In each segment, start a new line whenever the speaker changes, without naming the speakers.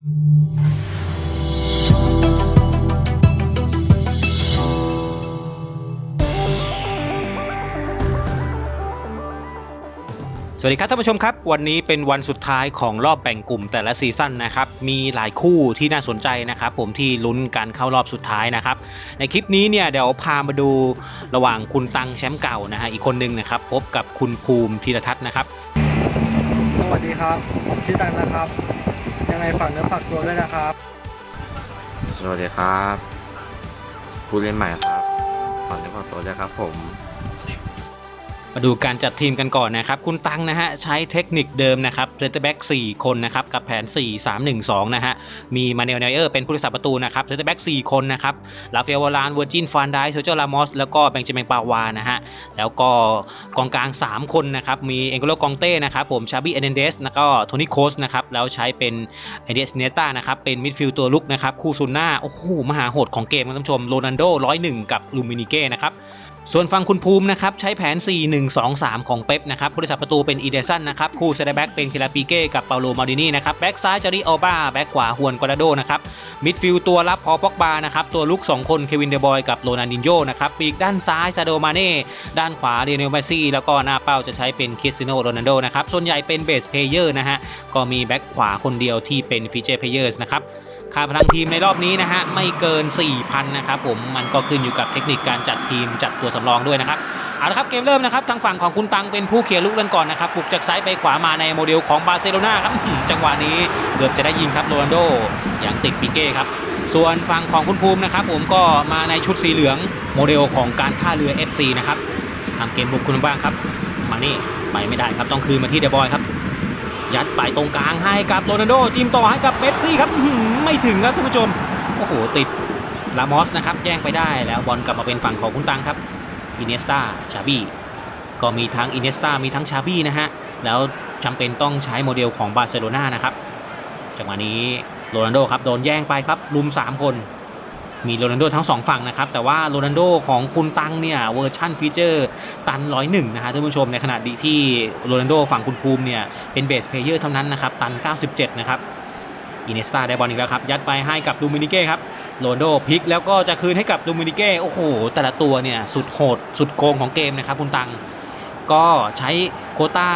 สวัสดีครับท่านผู้ชมครับ วันนี้เป็นวันสุดท้ายของรอบแบ่งกลุ่มแต่ละซีซั่นนะครับ มีหลายคู่ที่น่าสนใจนะครับผมที่ลุ้นการเข้ารอบสุดท้ายนะครับ ในคลิปนี้เนี่ยเดี๋ยวพามาดูระหว่างคุณตังแชมป์เก่านะฮะอีกคนหนึงนะครับ พบกับคุณภูมิธีรทัศน์นะครับ
สวัสดีครับผมชื่อตังนะครับ ยังไงฝากเนื้อฝากตัวด้วยนะครับ
สวัสดีครับ ผู้เล่นใหม่ครับฝากเนื้อฝากตัวด้วยครับผม
มาดูการจัดทีมกันก่อนนะครับ คุณตังนะฮะใช้เทคนิคเดิมนะครับเซนเตอร์แบ็ก4คนนะครับกับแผน 4 3 1 2 นะฮะ มีมาเนลไนเออร์เป็นผู้รักษาประตูนะครับเซนเตอร์แบ็ก4คนนะครับลาเฟลวาลานเวอร์จินฟานไดเซอร์เจอร์ลามอสแล้วก็เบนจามินปาวานะฮะ แล้วก็กองกลาง 3 คนนะครับ มีเอ็งโกโลกองเต้นะครับผมชาบีเอเนเดสแล้วก็โทนี่โคสนะครับแล้วใช้เป็นไอเดสเนต้านะครับเป็นมิดฟิลด์ตัวลุกนะครับคู่ซุนหน้าโอ้โหมหาโหดของเกมครับท่านผู้ชมโรนัลโด101 กับลูมินิเก้นะครับ ส่วนฝั่งคุณภูมินะครับใช้แผน 4 1 2 3 ของเป๊ปนะครับผู้รักษาประตูเป็นอีเดสันนะครับคู่เซเตอร์แบ็กเป็นเคลาปิเก้กับเปาโลมาดินีนะครับแบ็กซ้ายจาริโอบาแบ็กขวาฮวนกอราโดนะครับมิดฟิลด์ตัวรับพอป็อกบานะครับตัวลุก 2 คนเควินเดบอยกับโรนันดินโยนะครับปีกด้านซ้ายซาโดมาเน่ด้านขวาเดนิเอลเมซี่แล้วก็หน้าเป้าจะใช้เป็นคริสติโนโรนัลโดนะครับส่วนใหญ่เป็นเบสเพลเยอร์นะฮะก็มีแบ็กขวาคนเดียวที่เป็นฟีเจอร์เพลเยอร์นะครับ ค่าพลังทีมในรอบนี้นะฮะไม่เกิน 4,000 นะครับผมมันก็ขึ้นอยู่กับเทคนิคการจัดทีมจัดตัวสำรองด้วยนะครับเอาละครับเกมเริ่มนะครับทางฝั่งของคุณตังเป็นผู้เคลียลูกเล่นก่อนนะครับบุกจากซ้ายไปขวามาในโมเดลของบาร์เซโลนาครับจังหวะนี้เกือบจะได้ยิงครับโรนัลโดยังติดปิเก้ครับส่วนฝั่งของคุณภูมินะครับผมก็มาในชุดสีเหลืองโมเดลของการท่าเรือ FC นะครับทำเกมบุกคุณบ้างครับ มานี่ไปไม่ได้ครับต้องคืนมาที่เดบอยครับ ยัดไปตรงกลางให้กับโรนัลโดจิ้มต่อให้กับเมสซี่ครับไม่ถึงครับท่านผู้ชมโอ้โหติดลามอสนะครับแย่งไปได้แล้วบอลกลับมาเป็นฝั่งของคุณตังครับอินเนสตาชาบี้ก็มีทั้งอินเนสตามีทั้งชาบี้นะฮะแล้วจำเป็นต้องใช้โมเดลของบาร์เซโลนานะครับจังหวะนี้โรนัลโดครับโดนแย่งไปครับลุม 3 คน มีโรนัลโดทั้งสองฝั่งนะครับ แต่ว่าโรนัลโดของคุณตังเนี่ยเวอร์ชั่นฟีเจอร์ตันร้อยหนึ่งนะฮะท่านผู้ชมในขณะดีที่โรนัลโดฝั่งคุณภูมิเนี่ยเป็นเบสเพลเยอร์เท่านั้นนะครับตัน 97 นะครับอินเนสตาได้บอลอีกแล้วครับยัดไปให้กับลูมินิเก้ครับโรนโดพลิกแล้วก็จะคืนให้กับลูมินิเก้โอ้โห แต่ละตัวเนี่ยสุดโหด สุดโกงของเกมนะครับคุณตังก็ใช้โคต้า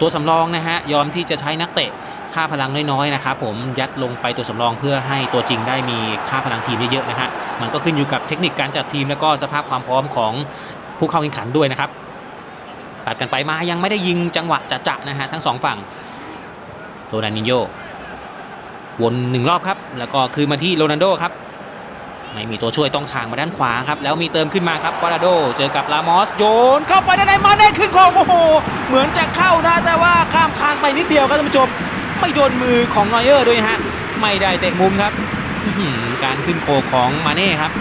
ตัวสำรองนะฮะยอมที่จะใช้นักเตะ ค่าพลังน้อยๆนะครับผมยัดลงไปตัวสำรองเพื่อให้ตัวจริงได้มีค่าพลังทีมเยอะๆนะฮะมันก็ขึ้นอยู่กับเทคนิคการจัดทีม แล้วก็สภาพความพร้อมของผู้เข้าแข่งขันด้วยนะครับตัดกันไปมายังไม่ได้ยิงจังหวะจะๆนะฮะทั้งสองฝั่งโรนัลดินโยวนหนึ่งรอบครับแล้วก็คืนมาที่โรนัลโดครับไม่มีตัวช่วยต้องทางมาด้านขวาครับ แล้วมีเติมขึ้นมาครับกวาลาโด เจอกับลามอส โยนเข้าไปได้านในมาได้ขึ้นคองโอ้โห เหมือนจะเข้านะแต่ว่าข้ามคานไปนิดเดียวครับท่านผู้ชม ไม่โดนมือของนอยเออร์ด้วยฮะ ไม่ได้เตะมุมครับการขึ้นโคของมาเน่ครับ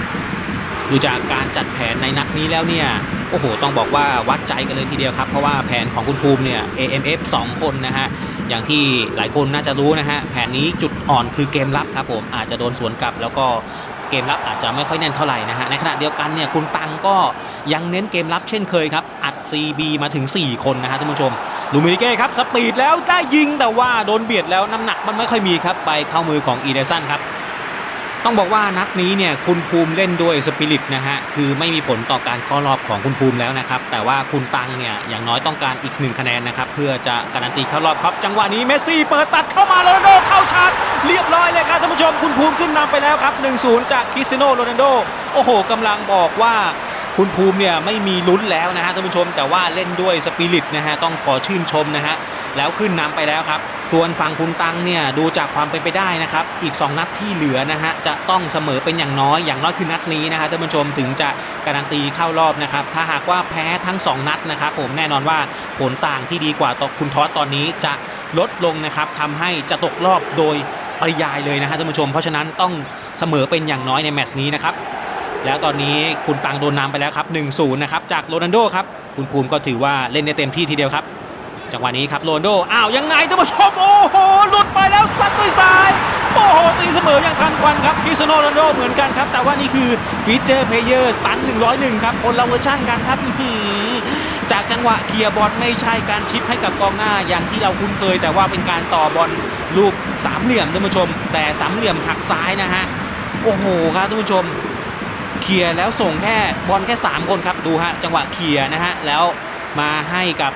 ดูจากการจัดแผนในนัดนี้แล้วเนี่ย โอ้โห ต้องบอกว่าวัดใจกันเลยทีเดียวครับ เพราะว่าแผนของคุณภูมิเนี่ย AMF 2 คนนะฮะ อย่างที่หลายคนน่าจะรู้นะฮะ แผนนี้จุดอ่อนคือเกมรับครับผม อาจจะโดนสวนกลับแล้วก็เกมรับอาจจะไม่ค่อยแน่นเท่าไหร่นะฮะ ในขณะเดียวกันเนี่ยคุณตังก็ยังเน้นเกมรับเช่นเคยครับ อัด CB มาถึง 4 คนนะฮะท่านผู้ชม ลูมินิเก้ครับสปีดแล้วได้ยิงแต่ว่าโดนเบียดแล้วน้ำหนักมันไม่ค่อยมีครับไปเข้ามือของอีเดสันครับ ต้องบอกว่านัดนี้เนี่ยคุณภูมิเล่นด้วยสปิริตนะฮะคือไม่มีผลต่อการข้ารอบของคุณภูมิแล้วนะครับ แต่ว่าคุณตังเนี่ยอย่างน้อยต้องการอีกหนึ่งคะแนนนะครับเพื่อจะการันตีเข้ารอบครับ จังหวะนี้เมสซี่เปิดตัดเข้ามาโรนัลโดเข้าชาร์จเรียบร้อยเลยครับท่านผู้ชมคุณภูมิขึ้นนำไปแล้วครับ 1-0 จากคริสเตียโนโรนัลโดโอ้โหกำลังบอกว่า คุณภูมิเนี่ยไม่มีลุ้นแล้วนะฮะท่านผู้ชม แต่ว่าเล่นด้วยสปิริตนะฮะต้องขอชื่นชมนะฮะแล้วขึ้นนำไปแล้วครับ ส่วนฝั่งคุณตังเนี่ยดูจากความเป็นไปได้นะครับ อีก 2 นัดที่เหลือนะฮะจะต้องเสมอเป็นอย่างน้อยอย่างน้อยคือนัดนี้นะฮะท่านผู้ชมถึงจะการันตีเข้ารอบนะครับ ถ้าหากว่าแพ้ทั้ง 2 นัดนะครับผมแน่นอนว่าผลต่างที่ดีกว่าต่อคุณทอสตอนนี้จะลดลงนะครับทำให้จะตกรอบโดยปริยายเลยนะฮะท่านผู้ชม เพราะฉะนั้นต้องเสมอเป็นอย่างน้อยในแมตช์นี้นะครับ แล้วตอนนี้คุณตังโดนนำไปแล้วครับ1-0นะครับจากโรนัลโดครับคุณภูมิก็ถือว่าเล่นได้เต็มที่ทีเดียวครับ จังหวะนี้ครับโรนัลโดอ้าวยังไงท่านผู้ชมโอ้โหหลุดไปแล้วซัดด้วยซ้ายโอ้โหตีเสมออย่างทันควันครับคริสโนโรนัลโดเหมือนกันครับ แต่ว่านี่คือฟีเจอร์เพลเยอร์สตัน101 ครับ คนละเวอร์ชั่นกันครับจากจังหวะเคลียร์บอลไม่ใช่การชิปให้กับกองหน้าอย่างที่เราคุ้นเคย แต่ว่าเป็นการต่อบอลรูปสามเหลี่ยมท่านผู้ชม แต่สามเหลี่ยมหักซ้ายนะฮะโอ้โหครับท่านผู้ชม เคลียร์แล้วส่งแค่บอลแค่ 3 คนครับดูฮะจังหวะเคลียร์นะฮะแล้วมาให้กับ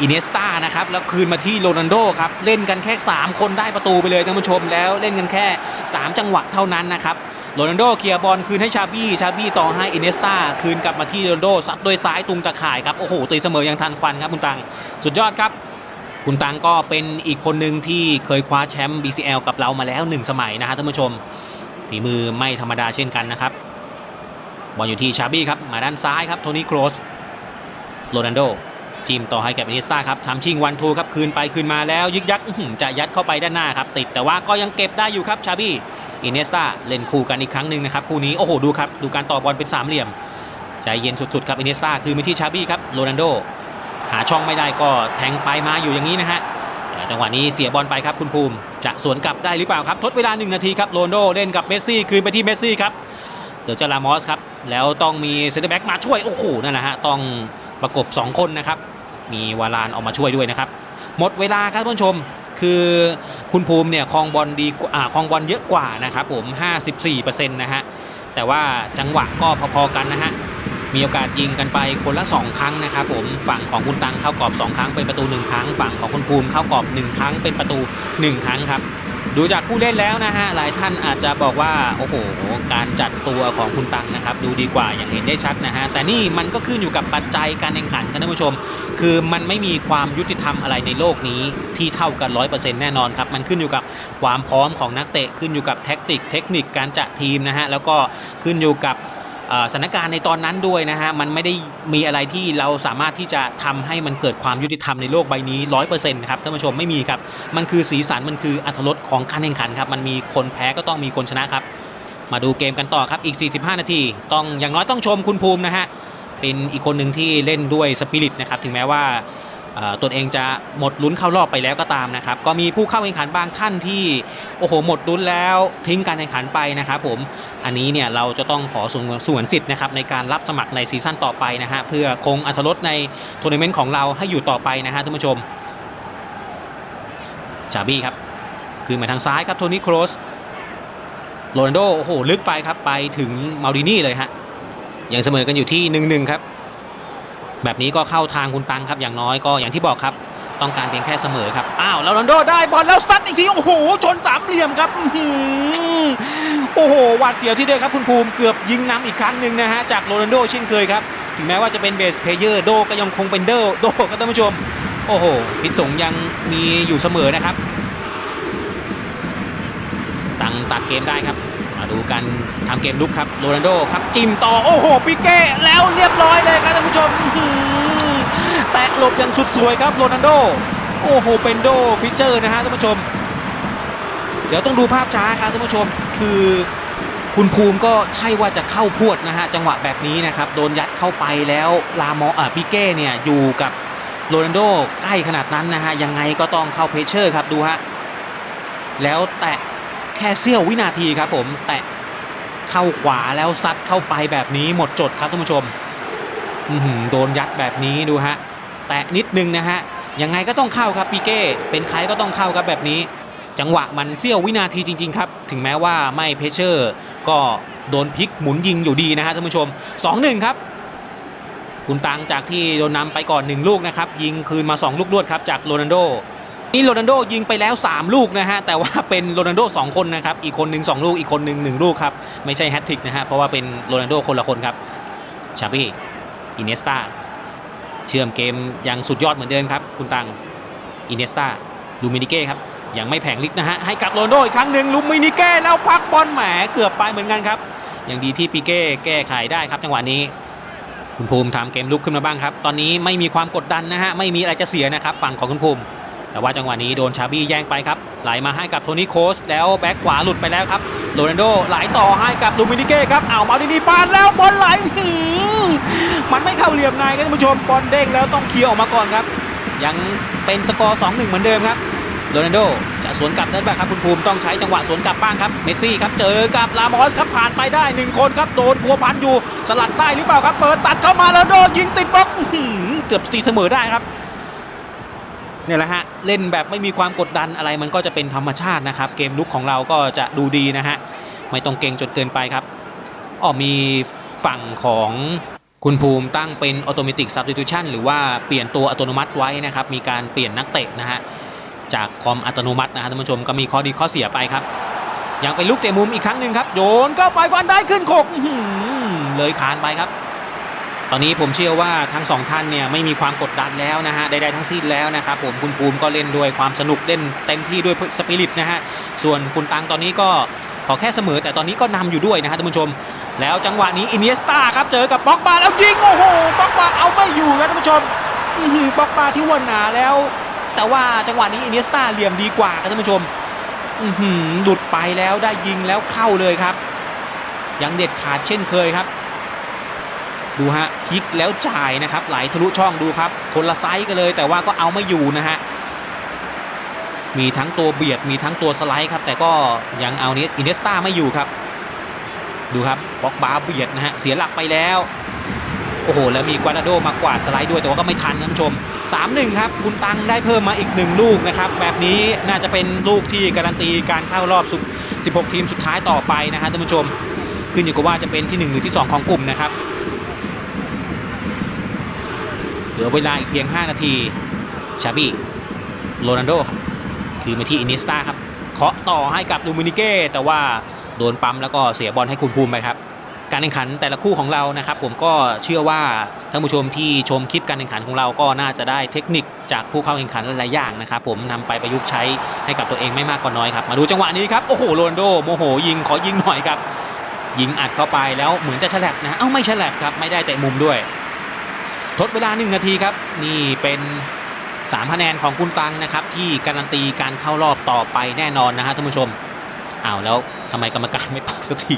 อินเนสตานะครับแล้วคืนมาที่โรนัลโดครับเล่นกันแค่ 3 คนได้ประตูไปเลยท่านผู้ชมแล้วเล่นกันแค่ 3 จังหวะเท่านั้นนะครับโรนัลโดเคลียร์บอลคืนให้ชาบี้ชาบี้ต่อให้อินเนสตาคืนกลับมาที่โรนัลโดซัดโดยซ้ายตุงตะข่ายครับโอ้โหตีเสมออย่างทันควันครับคุณตังสุดยอดครับคุณตังก็เป็นอีกคนหนึ่งที่เคยคว้าแชมป์ BCL กับเรามาแล้ว 1 สมัยนะฮะท่านผู้ชมฝีมือไม่ธรรมดาเช่นกันนะครับ บอลอยู่ที่ชาบี้ครับ มาด้านซ้ายครับ โทนี่โครสโรนัลโดจิมต่อให้แกบอินิสตาครับทำชิงวันทูครับ คืนไปคืนมาแล้ว ยึกยักจะยัดเข้าไปด้านหน้าครับ ติดแต่ว่าก็ยังเก็บได้อยู่ครับชาบี้อินเนสตาเล่นคู่กันอีกครั้งหนึ่งนะครับคู่นี้โอ้โหดูครับ ดูการต่อบอลเป็นสามเหลี่ยม ใจเย็นสุดๆครับอินเนสตาคืนไปที่ชาบี้ครับโรนัลโดหาช่องไม่ได้ก็แทงไปมาอยู่อย่างนี้นะฮะจังหวะนี้เสียบอลไปครับคุณภูมิ จะสวนกลับได้หรือเปล่าครับ ทดเวลา 1 นาทีครับโรนโดเล่นกับเมสซี่คืนไปที่เมสซี่ครับ เดี๋ยวจะลามอสครับ แล้วต้องมีเซนเตอร์แบ็กมาช่วย โอ้โห นั่นแหละฮะ ต้องประกบ 2 คนนะครับ มีวารานออกมาช่วยด้วยนะครับ หมดเวลาครับท่านผู้ชม คือคุณภูมิเนี่ยครองบอลดีอ่าครองบอลเยอะกว่านะครับผม 54%นะฮะ แต่ว่าจังหวะก็พอๆกันนะฮะ มีโอกาสยิงกันไปคนละ 2 ครั้งนะครับผม ฝั่งของคุณตังเข้ากรอบ 2 ครั้งเป็นประตู 1 ครั้ง ฝั่งของคุณภูมิเข้ากรอบ 1 ครั้งเป็นประตู 1 ครั้งครับ ดูจากผู้เล่นแล้วนะฮะหลายท่านอาจจะบอกว่าโอ้โหการจัดตัวของคุณตังนะครับดูดีกว่าอย่างเห็นได้ชัดนะฮะแต่นี่มันก็ขึ้นอยู่กับปัจจัยการแข่งขันกันท่านผู้ชม คือมันไม่มีความยุติธรรมอะไรในโลกนี้ที่เท่ากัน 100%แน่นอนครับมันขึ้นอยู่กับความพร้อมของนักเตะขึ้นอยู่กับแท็กติกเทคนิคการจัดทีมนะฮะแล้วก็ขึ้นอยู่กับ สถานการณ์ในตอนนั้นด้วยนะฮะมันไม่ได้มีอะไรที่เราสามารถที่จะทำให้มันเกิดความยุติธรรมในโลกใบนี้ร้อยเปอร์เซ็นต์ครับท่านผู้ชมไม่มีครับ มันคือสีสันมันคืออัธรสของการแข่งขันครับมันมีคนแพ้ก็ต้องมีคนชนะครับ มาดูเกมกันต่อครับอีก 45 นาที ต้องอย่างน้อยต้องชมคุณภูมินะฮะเป็นอีกคนหนึ่งที่เล่นด้วยสปิริตนะครับถึงแม้ว่า ตนเองจะหมดลุ้นเข้ารอบไปแล้วก็ตามนะครับ ก็มีผู้เข้าแข่งขันบางท่านที่โอ้โหหมดลุ้นแล้วทิ้งการแข่งขันไปนะครับผมอันนี้เนี่ยเราจะต้องขอส่วนส่วนสิทธิ์นะครับในการรับสมัครในซีซั่นต่อไปนะฮะเพื่อคงอัธรสในทัวร์นาเมนต์ของเราให้อยู่ต่อไปนะฮะท่านผู้ชมชาบี้ครับคือมาทางซ้ายครับโทนี่โครสโรนัลโดโอ้โหลึกไปครับไปถึงมาดินี่เลยฮะยังเสมอกันอยู่ที่1นครับ แบบนี้ก็เข้าทางคุณตังครับอย่างน้อยก็อย่างที่บอกครับ ต้องการเพียงแค่เสมอครับอ้าวแล้วโรนัลโดได้บอลแล้วซัดอีกทีโอ้โหชนสามเหลี่ยมครับโอ้โหหวาดเสียวที่เดียวครับคุณภูมิเกือบยิงนำอีกครั้งหนึ่งนะฮะจากโรนัลโดเช่นเคยครับถึงแม้ว่าจะเป็นเบสเพเยอร์โดก็ยังคงเป็นเดอโดครับท่านผู้ชม โอ้โหพิษสงยังมีอยู่เสมอนะครับ ตังตัดเกมได้ครับ ดูกันทำเกมลุกครับโรนัลโดครับจิ้มต่อ โอ้โหปิเก้แล้วเรียบร้อยเลยครับท่านผู้ชมแตะหลบอย่างสุดสวยครับโรนัลโด โอ้โหเป็นโดฟิชเจอร์นะฮะท่านผู้ชม เดี๋ยวต้องดูภาพช้าครับท่านผู้ชม คือคุณภูมิก็ใช่ว่าจะเข้าพวดนะฮะจังหวะแบบนี้นะครับโดนยัดเข้าไปแล้วลามออ่าปิเก้เนี่ยอยู่กับโรนัลโดใกล้ขนาดนั้นนะฮะยังไงก็ต้องเข้าเพชเชอร์ครับดูฮะแล้วแตะ แค่เสี้ยววินาทีครับผมแตะเข้าขวาแล้วซัดเข้าไปแบบนี้หมดจดครับท่านผู้ชมโดนยัดแบบนี้ดูฮะ แตะนิดนึงนะฮะ ยังไงก็ต้องเข้าครับปีเก้เป็นใครก็ต้องเข้าครับแบบนี้ จังหวะมันเสี้ยววินาทีจริง ๆ ครับ ถึงแม้ว่าไม่เพชเชอร์ ก็โดนพลิกหมุนยิงอยู่ดีนะฮะท่านผู้ชม 2-1 ครับ คุณตังจากที่โดนนำไปก่อน 1 ลูกนะครับ ยิงคืนมา 2 ลูกรวดครับจากโรนัลโด นี่โรนัลโดยิงไปแล้ว 3 ลูกนะฮะ แต่ว่าเป็นโรนัลโด2คนนะครับ อีกคนหนึ่ง2ลูก อีกคนหนึ่ง1ลูกครับ ไม่ใช่แฮตทริกนะฮะ เพราะว่าเป็นโรนัลโดคนละคนครับ ชาบี้อินเนสตาเชื่อมเกมยังสุดยอดเหมือนเดิมครับ คุณตังอินเนสตาลูมินิเก้ครับ ยังไม่แผงลิกนะฮะ ให้กับโรนัลโดอีกครั้งหนึ่งลูมินิเก้แล้วพักบอลแหมเกือบไปเหมือนกันครับย่างดีที่ปีเก้แก้ไขได้ครับ จังหวะนี้คุณภูมิทำเกมลุกขึ้นมาบ้างครับ ตอนนี้ไม่มีความกดดันนะฮะ ไม่มีอะไรจะเสียนะครับ ฝั่งของคุณภูมิ แต่ว่าจังหวะนี้โดนชาบี้แย่งไปครับ ไหลมาให้กับโทนี่โคส แล้วแบ็กขวาหลุดไปแล้วครับ โรนัลโดไหลต่อให้กับลูมินิเก้ครับเอามาดินีปาดแล้วบอลไหลมันไม่เข้าเหลี่ยมในครับท่านผู้ชมบอลเด้งแล้วต้องเคลียร์ออกมาก่อนครับ ยังเป็นสกอร์ 2-1 เหมือนเดิมครับโรนัลโดจะสวนกลับได้บ้างครับคุณภูมิต้องใช้จังหวะสวนกลับบ้างครับเมสซี่ครับเจอกับลามอสครับผ่านไปได้หนึ่งคนครับโดนพัวพันอยู่สลัดได้หรือเปล่าครับ เปิดตัดเข้ามาโรนัลโดยิงติดบล็อกเกือบตีเสมอได้ครับ เนี่ยแหละฮะเล่นแบบไม่มีความกดดันอะไรมันก็จะเป็นธรรมชาตินะครับ เกมลุกของเราก็จะดูดีนะฮะไม่ต้องเก่งจนเกินไปครับอ๋อมีฝั่งของคุณภูมิตั้งเป็น automatic substitution หรือว่าเปลี่ยนตัวอัตโนมัติไว้นะครับ มีการเปลี่ยนนักเตะนะฮะจากคอมอัตโนมัตินะฮะท่านผู้ชมก็มีข้อดีข้อเสียไปครับยังเป็นลูกเตะมุมอีกครั้งหนึ่งครับ โยนเข้าไปฟันได้ขึ้นโขกเลยขานไปครับ ตอนนี้ผมเชื่อว่าทั้งสองท่านเนี่ยไม่มีความกดดันแล้วนะฮะใดๆทั้งสิ้นแล้วนะครับผมคุณภูมิก็เล่นด้วยความสนุกเล่นเต็มที่ด้วยสปิริตนะฮะส่วนคุณตังตอนนี้ก็ขอแค่เสมอ แต่ตอนนี้ก็นำอยู่ด้วยนะฮะท่านผู้ชม แล้วจังหวะนี้อินเนสตาครับเจอกับบ็อกบาแล้วยิงโอ้โหบ็อกบาเอาไม่อยู่ครับท่านผู้ชมอือหือบ็อกบาที่ว่าหนาแล้ว แต่ว่าจังหวะนี้อินเนสตาเหลี่ยมดีกว่าครับท่านผู้ชมอือหือหลุดไปแล้วได้ยิงแล้วเข้าเลยครับ ยังเด็ดขาดเช่นเคยครับ ดูฮะพลิกแล้วจ่ายนะครับ ไหลทะลุช่องดูครับ คนละไซส์กันเลย แต่ว่าก็เอาไม่อยู่นะฮะมีทั้งตัวเบียดมีทั้งตัวสไลด์ครับ แต่ก็ยังเอานี้อินเนสตาไม่อยู่ครับ ดูครับบล็อกบาเบียดนะฮะเสียหลักไปแล้วโอ้โห แล้วมีกวานาโดมากวาดสไลด์ด้วยแต่ว่าก็ไม่ทันท่านผู้ชม 3-1 ครับ คุณตังได้เพิ่มมาอีก 1 ลูกนะครับ แบบนี้น่าจะเป็นลูกที่การันตีการเข้ารอบสุด16 ทีมสุดท้ายต่อไปนะฮะท่านผู้ชม ขึ้นอยู่กับว่าจะเป็นที่ 1 หรือที่ 2 ของกลุ่มนะครับ เหลือเวลาอีกเพียง 5 นาที ชาบี้โรนัลโดครับคือมาที่อินเนสตาครับเคาะต่อให้กับลูมินิเก้แต่ว่าโดนปั๊มแล้วก็เสียบอลให้คุณภูมิไปครับ การแข่งขันแต่ละคู่ของเรานะครับ ผมก็เชื่อว่าท่านผู้ชมที่ชมคลิปการแข่งขันของเราก็น่าจะได้เทคนิคจากผู้เข้าแข่งขันหลายๆอย่างนะครับ ผมนำไปประยุกต์ใช้ให้กับตัวเองไม่มากก็น้อยครับ มาดูจังหวะนี้ครับโอ้โหโรนโดโมโหยิงขอยิงหน่อยครับยิงอัดเข้าไปแล้วเหมือนจะฉลับนะเอ้าไม่ฉลับครับไม่ได้เตะมุมด้วย ทดเวลา 1 นาทีครับ นี่เป็น3คะแนนของคุณตังนะครับ ที่การันตีการเข้ารอบต่อไปแน่นอนนะฮะท่านผู้ชมอ้าวแล้วทำไมกรรมการไม่เป่าสักที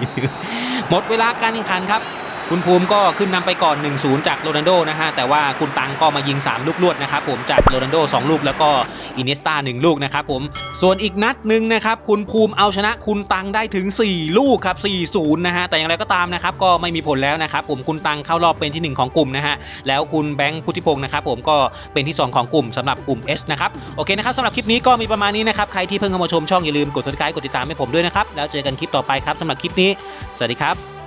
หมดเวลาการแข่งขันครับ คุณภูมิก็ขึ้นนำไปก่อน 1-0 จากโรนัลโดนะฮะ แต่ว่าคุณตังก็มายิง 3 ลูกรวดนะครับผมจากโรนัลโด 2 ลูกแล้วก็อินเนสตา1ลูกนะครับผม ส่วนอีกนัดหนึ่งนะครับ คุณภูมิเอาชนะคุณตังได้ถึง 4 ลูกครับ 4-0 นะฮะ แต่อย่างไรก็ตามนะครับ ก็ไม่มีผลแล้วนะครับผมคุณตังเข้ารอบเป็นที่ 1 ของกลุ่มนะฮะ แล้วคุณแบงค์พุทธิพงศ์นะครับผมก็เป็นที่ 2 ของกลุ่มสำหรับกลุ่ม S นะครับโอเคนะครับสำหรับคลิปนี้ก็มีประมาณนี้นะครับใครที่เพิ่งเข้ามาชมช่องอย่าลืมกด subscribe กดติดตามให้ผมด้วยนะครับแล้วเจอกันคลิปต่อไปครับสำหรับคลิปนี้สวัสดีครับ